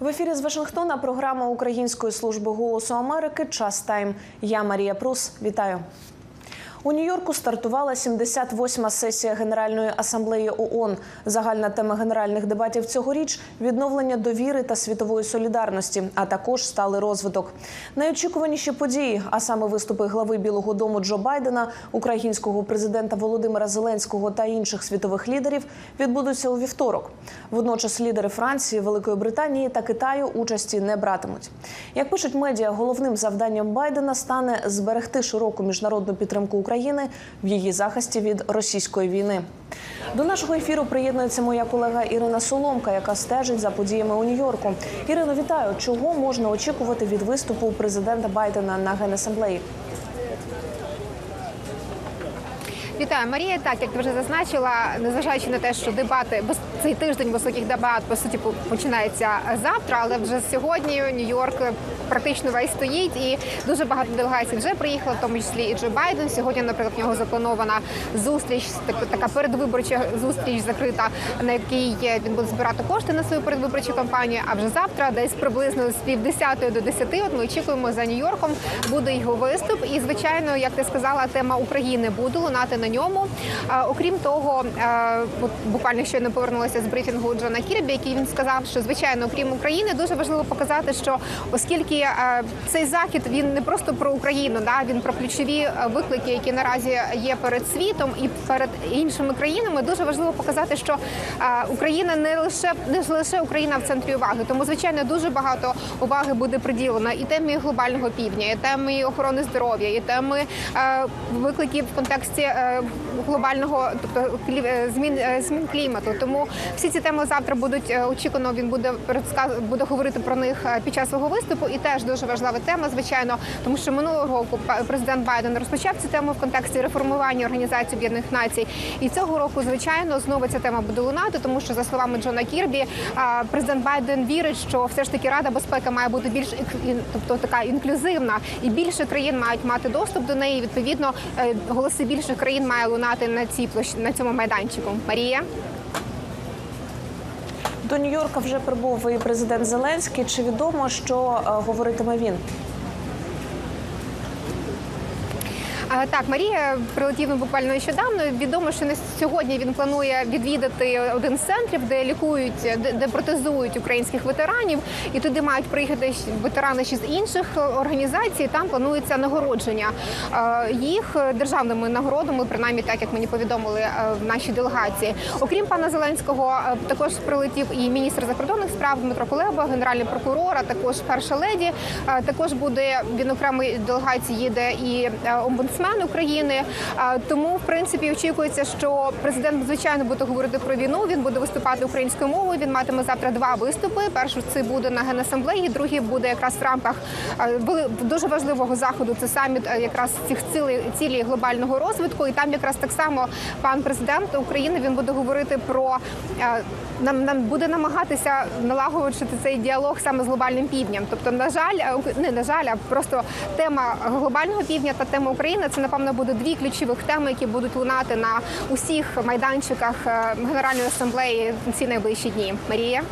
В ефірі з Вашингтона програма Української служби голосу Америки Час Тайм. Я Марія Прус. Вітаю. У Нью-Йорку стартувала 78-ма сесія Генеральної асамблеї ООН. Загальна тема генеральних дебатів цьогоріч відновлення довіри та світової солідарності, а також сталий розвиток. Найочікуваніші події, а саме виступи глави Білого Дому Джо Байдена, українського президента Володимира Зеленського та інших світових лідерів, відбудуться у вівторок. Водночас лідери Франції, Великої Британії та Китаю участі не братимуть. Як пишуть медіа, головним завданням Байдена стане зберегти широку міжнародну підтримку України в її захисті від російської війни. До нашого ефіру приєднується моя колега Ірина Соломка, яка стежить за подіями у Нью-Йорку. Ірино, вітаю. Чого можна очікувати від виступу президента Байдена на генасамблеї? Вітаю, Марія. Так, як ти вже зазначила, незважаючи на те, що дебати цей тиждень високих дебат по суті починається завтра, але вже сьогодні Нью-Йорк практично весь стоїть, і дуже багато делегацій вже приїхало, в тому числі і Джо Байден. Сьогодні, наприклад, в нього запланована зустріч, так- така передвиборча зустріч закрита, на якій він буде збирати кошти на свою передвиборчу кампанію. А вже завтра, десь приблизно з півдесятої до десяти, от ми очікуємо за Нью-Йорком, буде його виступ. І звичайно, як ти сказала, тема України буде лунати на ньому. Окрім того, буквально щойно повернулася з брифінгу Джона Кірбі, який він сказав, що звичайно, окрім України, дуже важливо показати, що оскільки цей захід він не просто про Україну, да він про ключові виклики, які наразі є перед світом і перед іншими країнами. Дуже важливо показати, що Україна не лише не лише Україна в центрі уваги. Тому звичайно дуже багато уваги буде приділено і темі глобального півдня, і темі охорони здоров'я, і теми викликів в контексті глобального, тобто е, змін е, змін клімату. Тому всі ці теми завтра будуть е, очікувано. Він буде буде говорити про них під час свого виступу. І теж дуже важлива тема, звичайно, тому що минулого року президент Байден розпочав цю тему в контексті реформування організації Об'єднаних Націй. І цього року, звичайно, знову ця тема буде лунати, тому що за словами Джона Кірбі, президент Байден вірить, що все ж таки Рада безпеки має бути більш тобто така інклюзивна, і більше країн мають мати доступ до неї. Відповідно, голоси більших країн має лунати на цій площ на цьому майданчику. Марія. До Нью-Йорка вже прибув і президент Зеленський. Чи відомо, що е, говоритиме він? А, Так, Марія прилетів буквально нещодавно. Відомо, що на сьогодні він планує відвідати один з центрів, де лікують, де, протезують українських ветеранів, і туди мають приїхати ветерани ще з інших організацій. Там планується нагородження їх державними нагородами, принаймні так як мені повідомили в нашій делегації. Окрім пана Зеленського, також прилетів і міністр закордонних справ Дмитро Кулеба, генеральний прокурор, а також перша леді. Також буде він окремої делегації їде і е, омбудсмен України. Тому, в принципі, очікується, що президент звичайно буде говорити про війну. Він буде виступати українською мовою. Він матиме завтра два виступи. Перший це буде на генасамблеї, другий буде якраз в рамках дуже важливого заходу. Це саміт якраз цих цілей цілі глобального розвитку. І там якраз так само пан президент України він буде говорити про нам, нам буде намагатися налагоджувати цей діалог саме з глобальним півднем. Тобто, на жаль, не на жаль, а просто тема глобального півдня та тема України це напевно буде дві ключових теми, які будуть лунати на усіх майданчиках е, Генеральної асамблеї ці найближчі дні. Марія.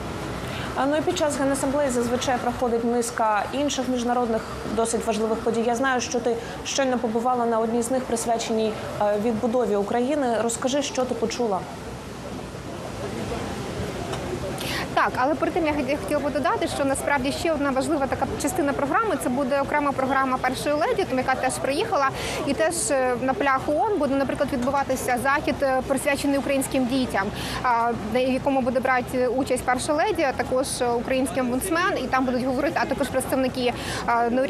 Ну і під час генасамблеї зазвичай проходить низка інших міжнародних досить важливих подій. Я знаю, що ти щойно побувала на одній з них, присвяченій е, відбудові України. Розкажи, що ти почула. Так, але перед тим я хот- хотіла би додати, що насправді ще одна важлива така частина програми це буде окрема програма першої леді, яка теж приїхала, і теж е, на полях ООН буде, наприклад, відбуватися захід е, присвячений українським дітям, на якому буде брати участь перша леді, а також український омбудсмен, і там будуть говорити, а також представники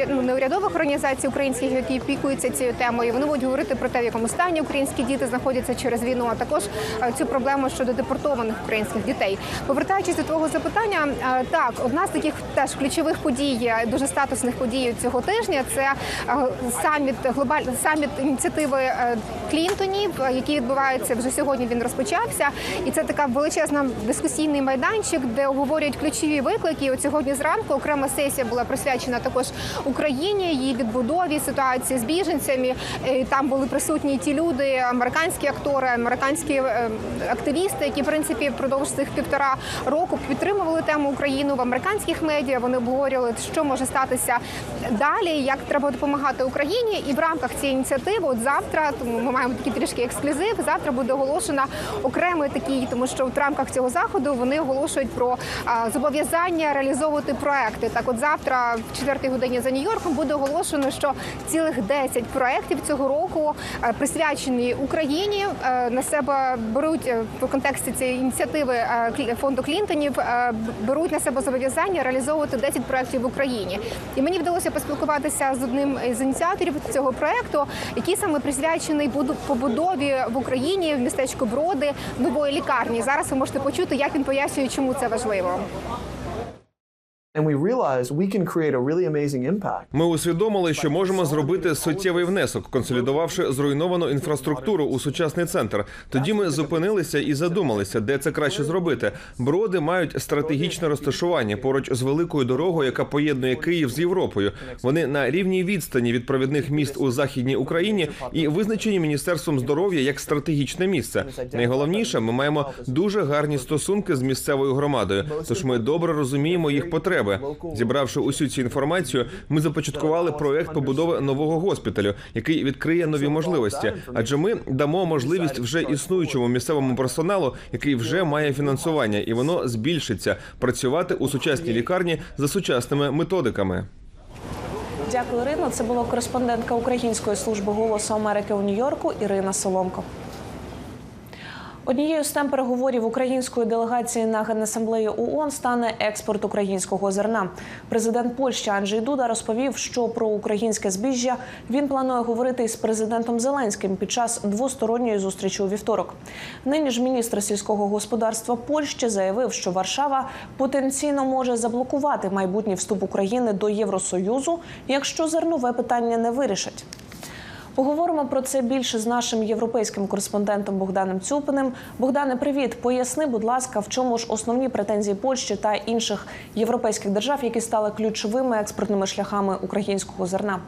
ну, неурядових організацій українських, які опікуються цією темою. Вони будуть говорити про те, в якому стані українські діти знаходяться через війну, а також е, цю проблему щодо депортованих українських дітей. Повертаючись до твого запитання, е, так одна з таких теж ключових подій, дуже статусних подій цього тижня. Це е, саміт глобаль саміт ініціативи е, Клінтонів, який відбувається вже сьогодні. Він розпочався, і це така величезна дискусійний майданчик, де обговорюють ключові виклики. От сьогодні зранку окрема сесія була присвячена також Україні, її відбудові, ситуації з біженцями. Там були присутні ті люди, американські актори, американські активісти, які в принципі впродовж цих півтора року, підтримували тему України в американських медіа. Вони обговорювали, що може статися далі, як треба допомагати Україні. І в рамках цієї ініціативи, от завтра, тому ми маємо такий трішки ексклюзив. Завтра буде оголошена окремий такий, тому що в рамках цього заходу вони оголошують про зобов'язання реалізовувати проекти. Так, от завтра, в четвертій годині за Нью-Йорком, буде оголошено, що цілих 10 проєктів цього року е, присвячені Україні е, на себе беруть е, в контексті цієї ініціативи фонду Клінтонів. Е, Беруть на себе зобов'язання реалізовувати 10 проєктів в Україні. І мені вдалося поспілкуватися з одним з ініціаторів цього проєкту, який саме присвячений побудові в Україні в містечку Броди нової лікарні. Зараз ви можете почути, як він пояснює, чому це важливо. Ми усвідомили, що можемо зробити суттєвий внесок, консолідувавши зруйновану інфраструктуру у сучасний центр. Тоді ми зупинилися і задумалися, де це краще зробити. Броди мають стратегічне розташування поруч з великою дорогою, яка поєднує Київ з Європою. Вони на рівній відстані від провідних міст у західній Україні і визначені міністерством здоров'я як стратегічне місце. Найголовніше, ми маємо дуже гарні стосунки з місцевою громадою, тож ми добре розуміємо їх потреби. Зібравши усю цю інформацію, ми започаткували проект побудови нового госпіталю, який відкриє нові можливості. Адже ми дамо можливість вже існуючому місцевому персоналу, який вже має фінансування, і воно збільшиться працювати у сучасній лікарні за сучасними методиками. Дякую, Ірино. Це була кореспондентка Української служби голосу Америки у Нью-Йорку Ірина Соломко. Однією з тем переговорів української делегації на генасамблеї ООН стане експорт українського зерна. Президент Польщі Анджей Дуда розповів, що про українське збіжжя він планує говорити із президентом Зеленським під час двосторонньої зустрічі у вівторок. Нині ж міністр сільського господарства Польщі заявив, що Варшава потенційно може заблокувати майбутній вступ України до Євросоюзу, якщо зернове питання не вирішить. Поговоримо про це більше з нашим європейським кореспондентом Богданом Цюпиним. Богдане, привіт. Поясни, будь ласка, в чому ж основні претензії Польщі та інших європейських держав, які стали ключовими експортними шляхами українського зерна.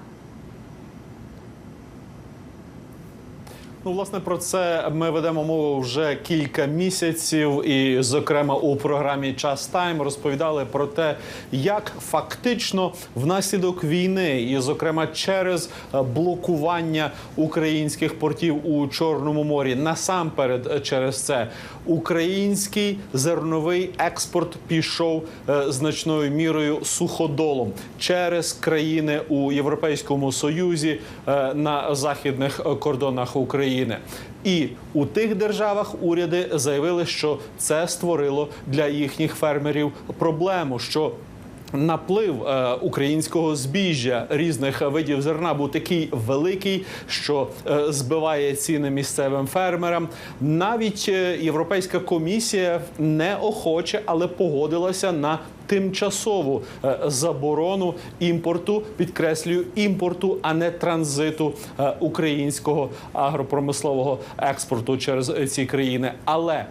Ну, власне, про це ми ведемо мову вже кілька місяців, і, зокрема, у програмі Час Тайм розповідали про те, як фактично внаслідок війни, і, зокрема, через е, блокування українських портів у Чорному морі, насамперед е, через це український зерновий експорт пішов е, значною мірою суходолом через країни у Європейському Союзі на західних кордонах України. І у тих державах уряди заявили, що це створило для їхніх фермерів проблему. що Наплив е, українського збіжжя різних видів зерна був такий великий, що е, збиває ціни місцевим фермерам. Навіть е, Європейська комісія неохоче, але погодилася на тимчасову е, заборону імпорту, підкреслюю імпорту, а не транзиту е, українського агропромислового експорту через е, ці країни. Але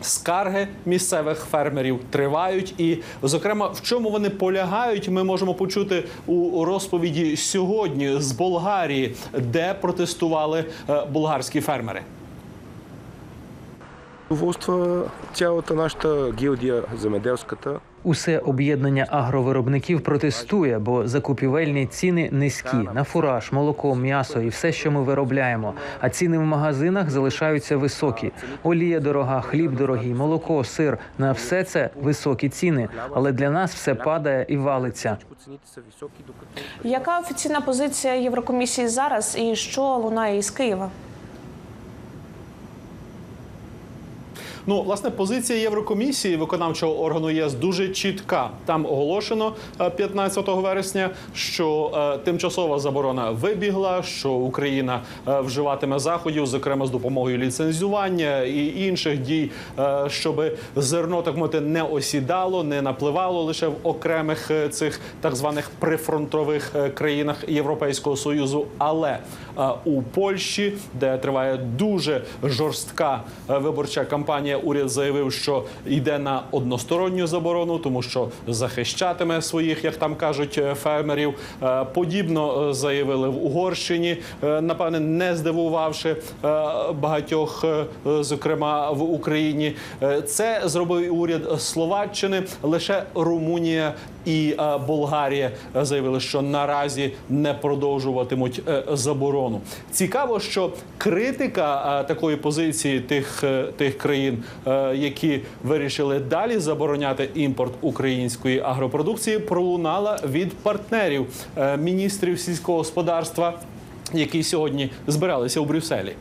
Скарги місцевих фермерів тривають, і зокрема, в чому вони полягають, ми можемо почути у розповіді сьогодні з Болгарії, де протестували болгарські фермери. Доволства цялата нашата гилдия земеделската Усе об'єднання агровиробників протестує, бо закупівельні ціни низькі на фураж, молоко, м'ясо і все, що ми виробляємо. А ціни в магазинах залишаються високі. Олія дорога, хліб дорогий, молоко, сир на все це високі ціни. Але для нас все падає і валиться. Яка офіційна позиція Єврокомісії зараз і що лунає із Києва? Ну, власне, позиція Єврокомісії виконавчого органу ЄС дуже чітка. Там оголошено е, 15 вересня, що е, тимчасова заборона вибігла, що Україна е, вживатиме заходів, зокрема з допомогою ліцензування і інших дій, е, щоб зерно так мовити не осідало, не напливало лише в окремих е, цих так званих прифронтових е, країнах Європейського союзу. Але е, у Польщі, де триває дуже жорстка е, виборча кампанія уряд заявив, що йде на односторонню заборону, тому що захищатиме своїх, як там кажуть, е, фермерів. Е, Подібно е, заявили в Угорщині, е, напевне, не здивувавши е, багатьох, е, е, зокрема в Україні. Е, Це зробив уряд Словаччини. Лише Румунія і е, Болгарія е, заявили, що наразі не продовжуватимуть е, заборону. Цікаво, що критика такої позиції тих, тих країн, які вирішили далі забороняти імпорт української агропродукції, пролунала від партнерів міністрів сільського господарства, які сьогодні збиралися у Брюсселі.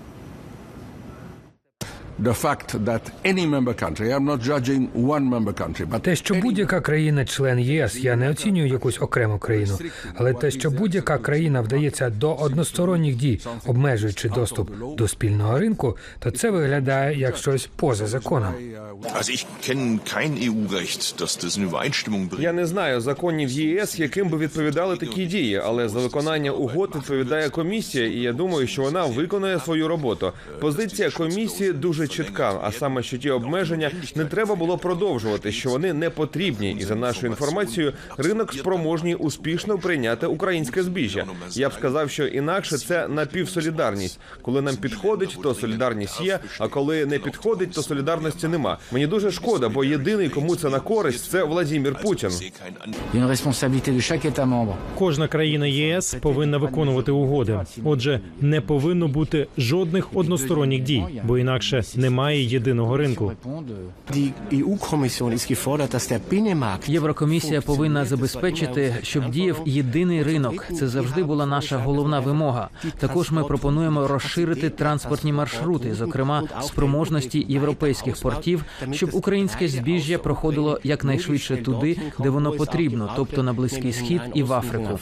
Те, що будь-яка країна-член ЄС, я не оцінюю якусь окрему країну, але те, що будь-яка країна вдається до односторонніх дій, обмежуючи доступ до спільного ринку, то це виглядає як щось поза законом. Bringt. Я не знаю законів ЄС, яким би відповідали такі дії, але за виконання угод відповідає комісія, і я думаю, що вона виконує свою роботу. Позиція комісії дуже чітка, а саме, що ті обмеження не треба було продовжувати, що вони не потрібні. І за нашою інформацією, ринок спроможний успішно прийняти українське збіжжя. Я б сказав, що інакше це напівсолідарність. Коли нам підходить, то солідарність є. А коли не підходить, то солідарності нема. Мені дуже шкода, бо єдиний, кому це на користь, це Владімір Путін. Кожна країна єС повинна виконувати угоди. Отже, не повинно бути жодних односторонніх дій, бо інакше немає єдиного ринку. Єврокомісія повинна забезпечити, щоб діяв єдиний ринок. Це завжди була наша головна вимога. Також ми пропонуємо розширити транспортні маршрути, зокрема спроможності європейських портів, щоб українське збіжжя проходило якнайшвидше туди, де воно потрібно, тобто на близький схід і в Африку.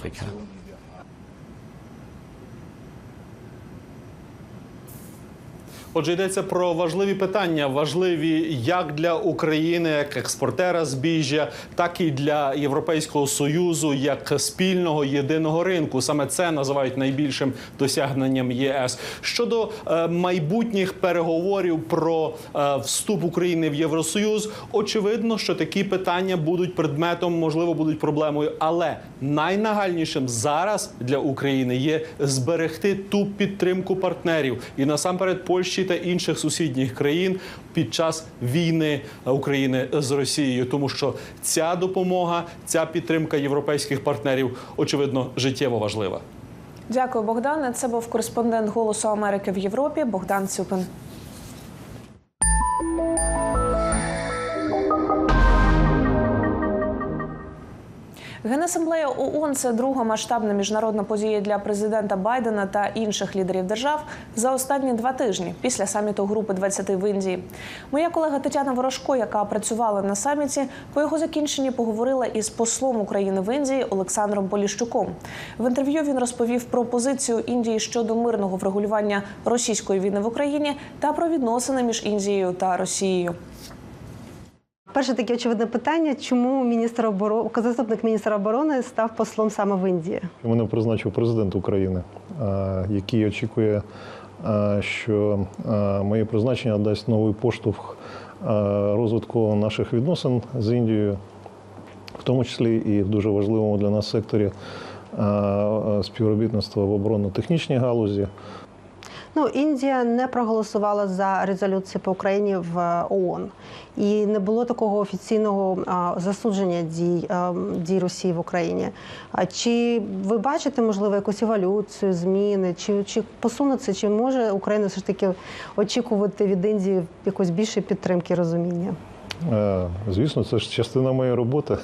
Отже, йдеться про важливі питання, важливі як для України, як експортера збіжжя, так і для Європейського союзу, як спільного єдиного ринку. Саме це називають найбільшим досягненням ЄС. Щодо е, майбутніх переговорів про е, вступ України в Євросоюз, очевидно, що такі питання будуть предметом, можливо, будуть проблемою. Але найнагальнішим зараз для України є зберегти ту підтримку партнерів і насамперед Польщі та інших сусідніх країн під час війни України з Росією, тому що ця допомога, ця підтримка європейських партнерів очевидно життєво важлива. Дякую, Богдане. Це був кореспондент Голосу Америки в Європі Богдан Цюпин. Генасамблея ООН – це друга масштабна міжнародна подія для президента Байдена та інших лідерів держав за останні два тижні після саміту групи 20 в Індії. Моя колега Тетяна Ворожко, яка працювала на саміті, по його закінченні поговорила із послом України в Індії Олександром Поліщуком. В інтерв'ю він розповів про позицію Індії щодо мирного врегулювання російської війни в Україні та про відносини між Індією та Росією. Перше таке очевидне питання: чому міністр оборони, заступник міністра оборони став послом саме в Індії? Мене призначив президент України, який очікує, що моє призначення дасть новий поштовх розвитку наших відносин з Індією, в тому числі і в дуже важливому для нас секторі співробітництва в оборонно-технічній галузі. Ну, Індія не проголосувала за резолюцію по Україні в е, ООН. І не було такого офіційного засудження дій, а, дій Росії в Україні. А чи ви бачите, можливо, якусь еволюцію, зміни? Чи, чи посунеться, чи може Україна все ж таки очікувати від Індії якоїсь більшої підтримки розуміння? Е, Звісно, це ж частина моєї роботи.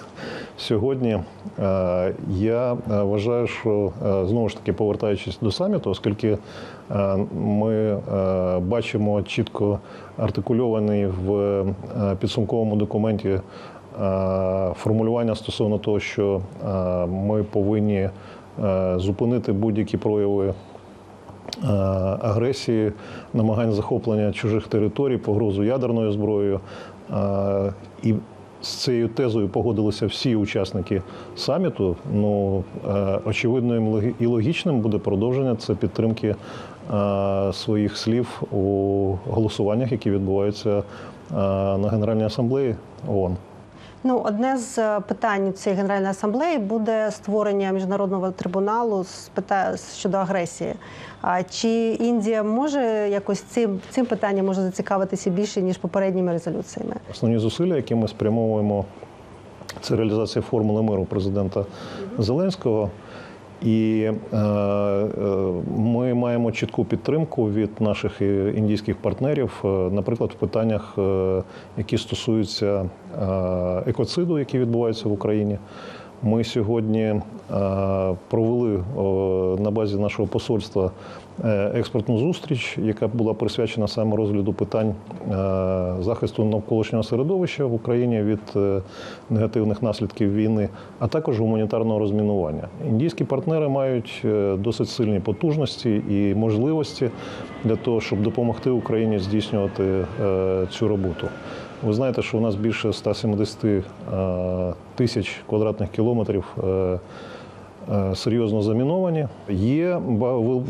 Сьогодні е, я е, вважаю, що знову ж таки повертаючись до саміту, оскільки ми бачимо чітко артикульований в підсумковому документі формулювання стосовно того, що ми повинні зупинити будь-які прояви агресії, намагань захоплення чужих територій, погрозу ядерною зброєю. Е, І з цією тезою погодилися всі учасники саміту. Ну е, очевидним і логічним буде продовження це підтримки е, своїх слів у голосуваннях, які відбуваються на Генеральній асамблеї ООН. Ну, одне з е, питань цієї генеральної асамблеї буде створення міжнародного трибуналу з пита щодо агресії. А чи Індія може якось цим цим питанням може зацікавитися більше ніж попередніми резолюціями? Основні зусилля, які ми спрямовуємо, це реалізація формули миру президента Зеленського. І е, е, ми маємо чітку підтримку від наших індійських партнерів, е, наприклад, в питаннях, які стосуються екоциду, які відбуваються в Україні. Ми сьогодні провели на базі нашого посольства експертну зустріч, яка була присвячена саме розгляду питань е, захисту навколишнього середовища в Україні від е, негативних наслідків війни, а також гуманітарного розмінування. Індійські партнери мають е, досить сильні потужності і можливості для того, щоб допомогти Україні здійснювати е, цю роботу. Ви знаєте, що у нас більше 170 е, тисяч квадратних кілометрів е, е, серйозно заміновані. Є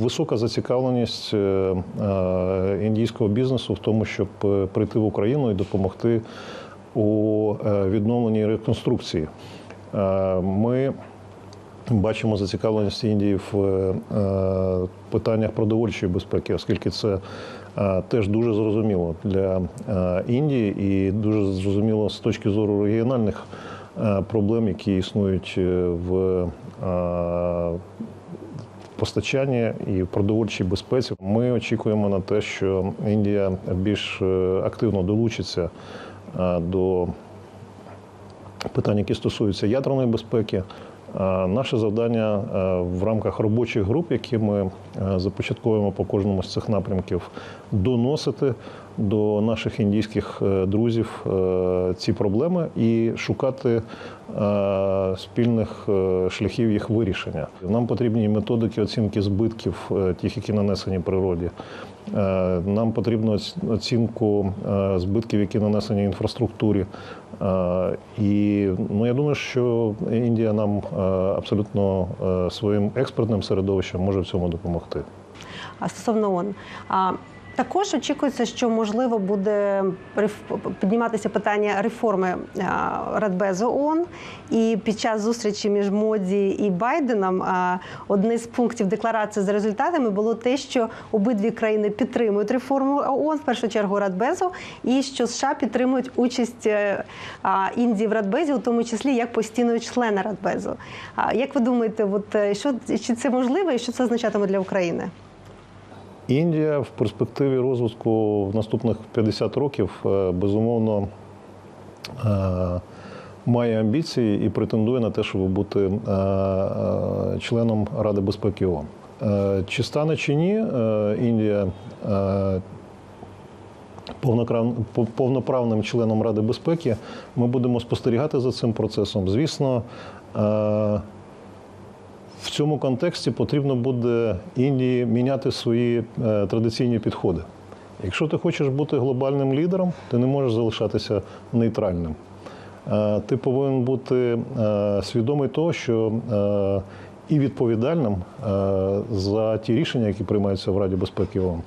висока зацікавленість е, е, індійського бізнесу в тому, щоб е, прийти в Україну і допомогти у е, відновленні реконструкції. Е, Ми бачимо зацікавленість Індії в е, питаннях продовольчої безпеки, оскільки це е, теж дуже зрозуміло для е, Індії і дуже зрозуміло з точки зору регіональних е, проблем, які існують е, в е, постачанні і в продовольчій безпеці. Ми очікуємо на те, що Індія більш е, активно долучиться е, до питань, які стосуються ядерної безпеки. Е, Наше завдання е, в рамках робочих груп, які ми е, започатковуємо по кожному з цих напрямків, доносити до наших індійських друзів ці проблеми і шукати спільних шляхів їх вирішення. Нам потрібні методики оцінки збитків, тих, які нанесені природі. Нам потрібно оцінку збитків, які нанесені інфраструктурі. Е, І ну, я думаю, що Індія нам е, абсолютно е, своїм експертним середовищем може в цьому допомогти. А стосовно ООН. Також очікується, що можливо буде підніматися питання реформи Радбезу ООН. І під час зустрічі між Моді і Байденом одне з пунктів декларації за результатами було те, що обидві країни підтримують реформу ООН, в першу чергу Радбезу, і що США підтримують участь е, Індії в Радбезі, у тому числі як постійного члена Радбезу. Як ви думаєте, от е, що чи це можливо і що це означатиме для України? Індія в перспективі розвитку в наступних 50 років е, безумовно е, має амбіції і претендує на те, щоб бути е, членом Ради безпеки ООН. Чи стане чи ні, Індія повноправним членом Ради безпеки, ми будемо спостерігати за цим процесом. Звісно, в цьому контексті потрібно буде Індії міняти свої е, традиційні підходи. Якщо ти хочеш бути глобальним лідером, ти не можеш залишатися нейтральним. Е, Ти повинен бути е, свідомий того, що і відповідальним за ті рішення, які приймаються в Раді безпеки ООН.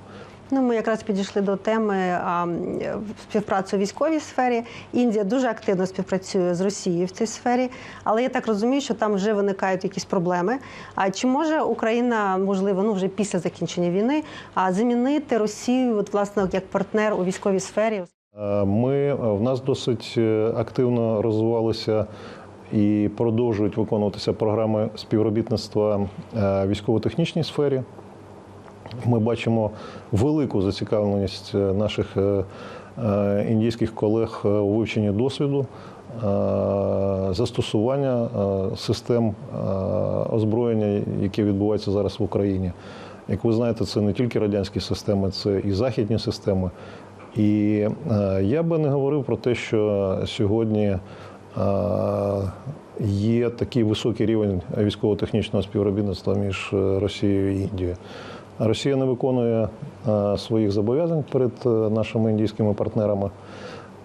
Ну, ми якраз підійшли до теми а, співпраці у військовій сфері. Індія дуже активно співпрацює з Росією в цій сфері, але я так розумію, що там вже виникають якісь проблеми. А чи може Україна, можливо, ну вже після закінчення війни, а замінити Росію, от власне як партнер у військовій сфері? Е, Ми в нас досить е, активно розвивалися і продовжують виконуватися програми співробітництва е, військово-технічній сфері. Ми бачимо велику зацікавленість е, наших е, е, індійських колег у вивченні досвіду. Застосування систем озброєння, яке відбувається зараз в Україні. Як ви знаєте, це не тільки радянські системи, це і західні системи. І я би не говорив про те, що сьогодні є такий високий рівень військово-технічного співробітництва між Росією і Індією. Росія не виконує е, своїх зобов'язань перед е, нашими індійськими партнерами.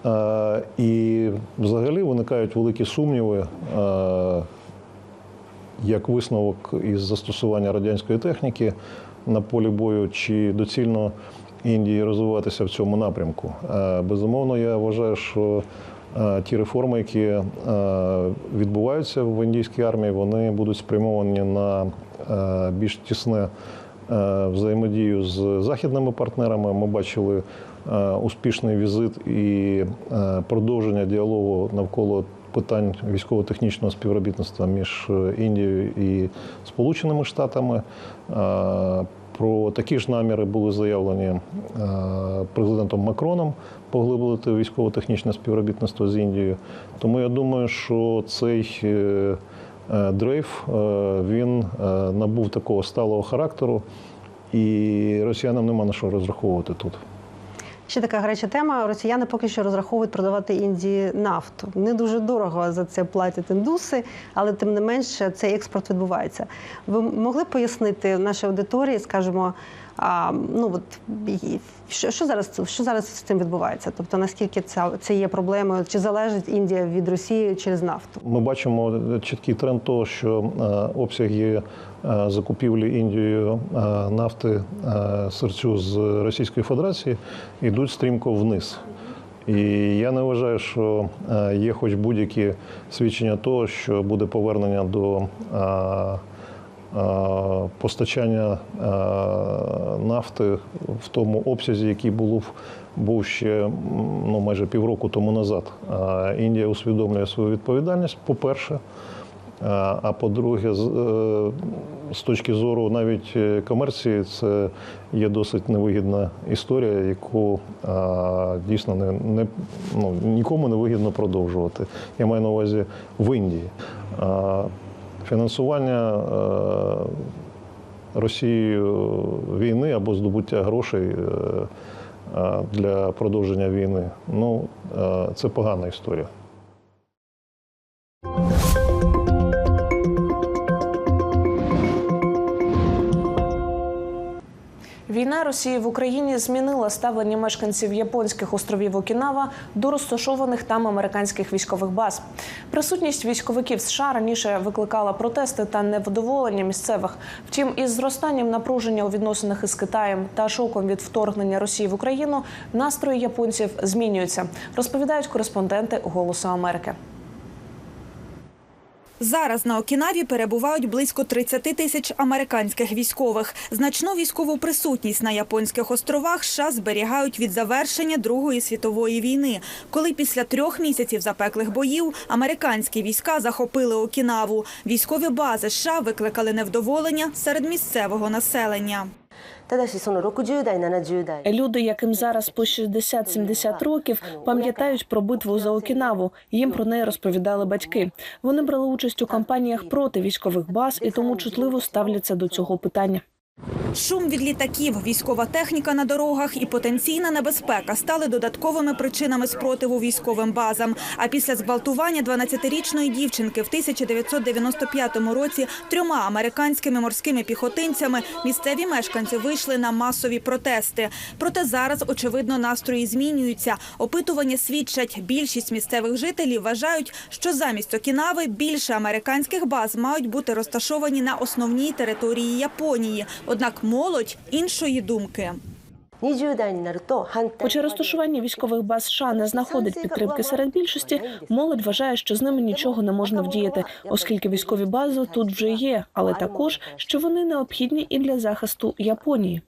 Е, І взагалі виникають великі сумніви, як висновок із застосування радянської техніки на полі бою, чи доцільно Індії розвиватися в цьому напрямку. Безумовно, я вважаю, що ті реформи, які відбуваються в індійській армії, вони будуть спрямовані на більш тісне взаємодію з західними партнерами. Ми бачили е, успішний візит і е, продовження діалогу навколо питань військово-технічного співробітництва між е, Індією і Сполученими Штатами. Е, Про такі ж наміри були заявлені е, президентом Макроном поглиблити військово-технічне співробітництво з Індією. Тому я думаю, що цей е, е, дрейф е, він е, набув такого сталого характеру, і росіянам нема на що розраховувати тут. Ще така гаряча тема. Росіяни поки що розраховують продавати Індії нафту. Не дуже дорого за це платять індуси, але тим не менше цей експорт відбувається. Ви могли б пояснити нашій аудиторії, скажімо, а, ну от що, що зараз що зараз з цим відбувається? Тобто наскільки це, це є проблемою? Чи залежить Індія від Росії через нафту? Ми бачимо чіткий тренд того, що е, обсяги е, закупівлі Індією е, нафти е, серцю з Російської Федерації йдуть стрімко вниз. І я не вважаю, що е, є хоч будь-які свідчення того, що буде повернення до е, е, постачання нафти в тому обсязі, який був, був ще ну, майже півроку тому назад. Індія усвідомлює свою відповідальність, по-перше. А по-друге, з, е, точки зору навіть е, комерції, це є досить невигідна історія, яку дійсно не, не, ну, нікому не вигідно продовжувати. Я маю на увазі в Індії. Фінансування е, Росією війни або здобуття грошей е, е, для продовження війни ну, це погана історія. Війна Росії в Україні змінила ставлення мешканців японських островів Окінава до розташованих там американських військових баз. Присутність військовиків США раніше викликала протести та невдоволення місцевих. Втім, із зростанням напруження у відносинах із Китаєм та шоком від вторгнення Росії в Україну настрої японців змінюються. Розповідають кореспонденти Голосу Америки. Зараз на Окінаві перебувають близько 30 тисяч американських військових. Значну військову присутність на японських островах США зберігають від завершення Другої світової війни, коли після трьох місяців запеклих боїв американські війська захопили Окінаву. Військові бази США викликали невдоволення серед місцевого населення. Люди, яким зараз по 60-70 років, пам'ятають про битву за Окінаву. Їм про неї розповідали батьки. Вони брали участь у кампаніях проти військових баз і тому чутливо ставляться до цього питання. Шум від літаків, військова техніка на дорогах і потенційна небезпека стали додатковими причинами спротиву військовим базам. А після зґвалтування 12-річної дівчинки в 1995 році трьома американськими морськими піхотинцями місцеві мешканці вийшли на масові протести. Проте зараз, очевидно, настрої змінюються. Опитування свідчать, більшість місцевих жителів вважають, що замість Окінави більше американських баз мають бути розташовані на основній території Японії. Однак молодь іншої думки. Хоча розташування військових баз США не знаходить підтримки серед більшості, молодь вважає, що з ними нічого не можна вдіяти, оскільки військові бази тут вже є, але також що вони необхідні і для захисту Японії.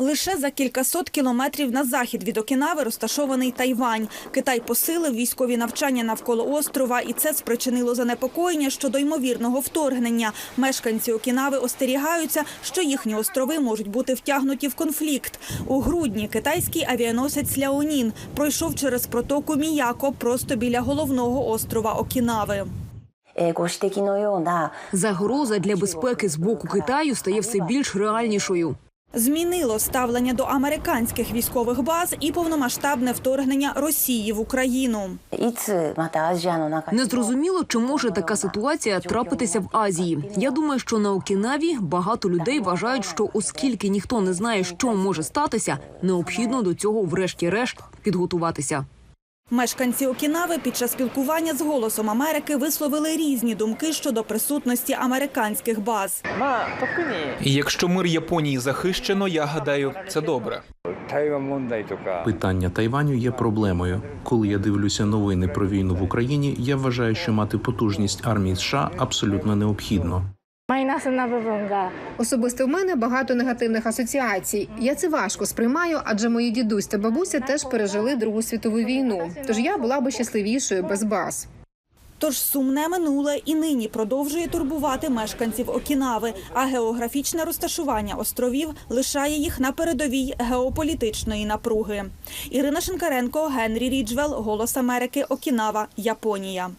Лише за кількасот кілометрів на захід від Окінави розташований Тайвань. Китай посилив військові навчання навколо острова, і це спричинило занепокоєння щодо ймовірного вторгнення. Мешканці Окінави остерігаються, що їхні острови можуть бути втягнуті в конфлікт. У грудні китайський авіаносець Ляонін пройшов через протоку Міяко просто біля головного острова Окінави. Загроза для безпеки з боку Китаю стає все більш реальнішою. Змінило ставлення до американських військових баз і повномасштабне вторгнення Росії в Україну. Незрозуміло, чи може така ситуація трапитися в Азії. Я думаю, що на Окінаві багато людей вважають, що оскільки ніхто не знає, що може статися, необхідно до цього, врешті-решт, підготуватися. Мешканці Окінави під час спілкування з голосом Америки висловили різні думки щодо присутності американських баз. І якщо мир Японії захищено, я гадаю, це добре. Питання Тайваню є проблемою. Коли я дивлюся новини про війну в Україні, я вважаю, що мати потужність армії США абсолютно необхідно. Особисто в мене багато негативних асоціацій. Я це важко сприймаю, адже мої дідусь та бабуся теж пережили Другу світову війну. Тож я була би щасливішою без баз. Тож сумне минуле і нині продовжує турбувати мешканців Окінави, а географічне розташування островів лишає їх на передовій геополітичної напруги. Ірина Шинкаренко, Генрі Ріджвел, Голос Америки, Окінава, Японія.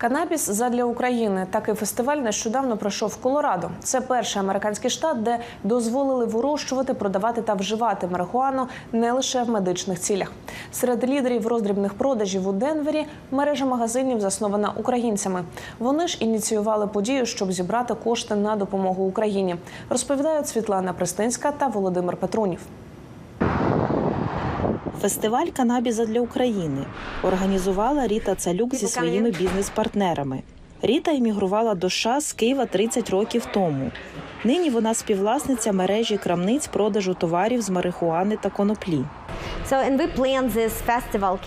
Канабіс задля України. Такий фестиваль нещодавно пройшов в Колорадо. Це перший американський штат, де дозволили вирощувати, продавати та вживати марихуану не лише в медичних цілях. Серед лідерів роздрібних продажів у Денвері мережа магазинів заснована українцями. Вони ж ініціювали подію, щоб зібрати кошти на допомогу Україні. Розповідають Світлана Пристинська та Володимир Петрунів. Фестиваль канабіза для України організувала Ріта Цалюк зі своїми бізнес-партнерами. Ріта іммігрувала до США з Києва 30 років тому. Нині вона співвласниця мережі крамниць продажу товарів з марихуани та коноплі.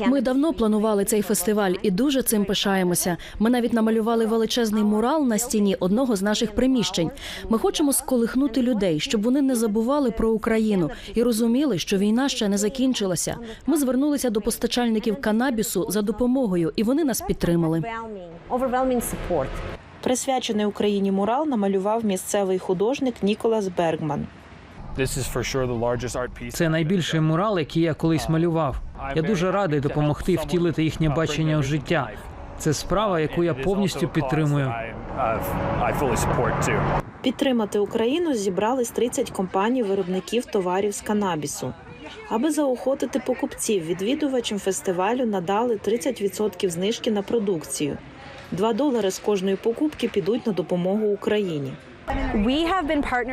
Ми давно планували цей фестиваль і дуже цим пишаємося. Ми навіть намалювали величезний мурал на стіні одного з наших приміщень. Ми хочемо сколихнути людей, щоб вони не забували про Україну і розуміли, що війна ще не закінчилася. Ми звернулися до постачальників канабісу за допомогою, і вони нас підтримали. Присвячений Україні мурал намалював місцевий художник Ніколас Бергман. Це найбільший мурал, який я колись малював. Я дуже радий допомогти втілити їхнє бачення в життя. Це справа, яку я повністю підтримую. Підтримати Україну зібрались 30 компаній виробників товарів з канабісу. Аби заохотити покупців, відвідувачам фестивалю надали 30% знижки на продукцію. 2 долари з кожної покупки підуть на допомогу Україні.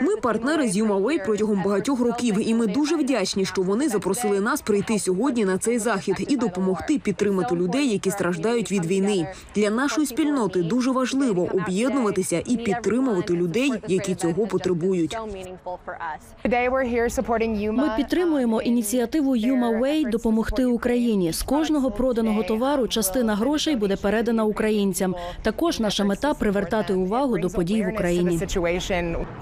Ми партнери з Юмавей протягом багатьох років, і ми дуже вдячні, що вони запросили нас прийти сьогодні на цей захід і допомогти підтримати людей, які страждають від війни. Для нашої спільноти дуже важливо об'єднуватися і підтримувати людей, які цього потребують. Ми підтримуємо ініціативу Юма Way допомогти Україні. З кожного проданого товару частина грошей буде передана українцям. Також наша мета привертати увагу до подій в Україні.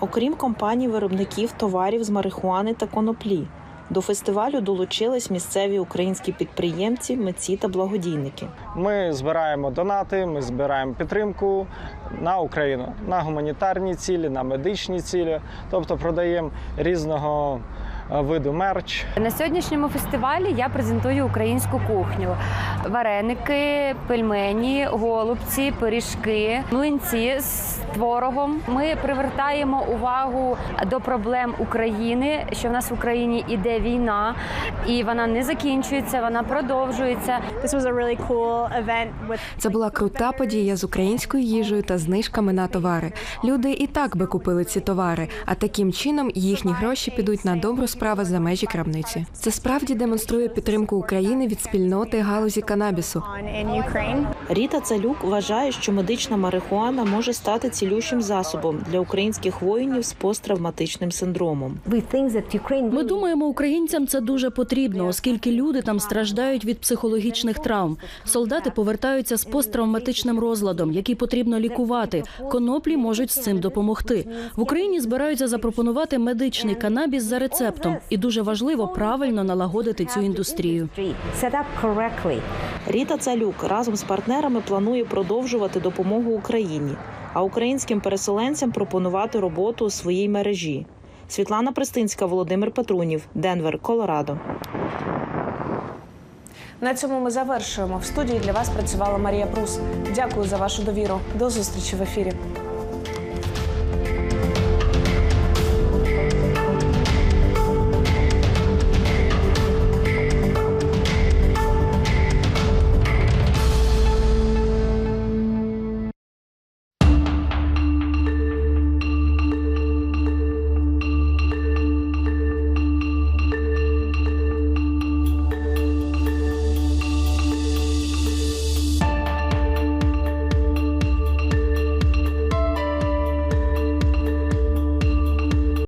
Окрім компаній виробників товарів з марихуани та коноплі. До фестивалю долучились місцеві українські підприємці, митці та благодійники. Ми збираємо донати, ми збираємо підтримку на Україну на гуманітарні цілі, на медичні цілі, тобто продаємо різного виду мерч. На сьогоднішньому фестивалі я презентую українську кухню: вареники, пельмені, голубці, пиріжки, млинці з творогом. Ми привертаємо увагу до проблем України, що в нас в Україні іде війна, і вона не закінчується, вона продовжується. Це була крута подія з українською їжею та знижками на товари. Люди і так би купили ці товари, а таким чином їхні гроші підуть на добру справу за межі крамниці. Це справді демонструє підтримку України від спільноти галузі канабісу. Ріта Цалюк вважає, що медична марихуана може стати цілющим засобом для українських воїнів з посттравматичним синдромом. Ми думаємо, українцям це дуже потрібно, оскільки люди там страждають від психологічних травм. Солдати повертаються з посттравматичним розладом, який потрібно лікувати. Коноплі можуть з цим допомогти. В Україні збираються запропонувати медичний канабіс за рецептом, і дуже важливо правильно налагодити цю індустрію. Ріта Цалюк разом з партнерами планує продовжувати допомогу Україні, а українським переселенцям пропонувати роботу у своїй мережі. Світлана Пристинська, Володимир Петрунів, Денвер, Колорадо. На цьому ми завершуємо. В студії для вас працювала Марія Прус. Дякую за вашу довіру. До зустрічі в ефірі.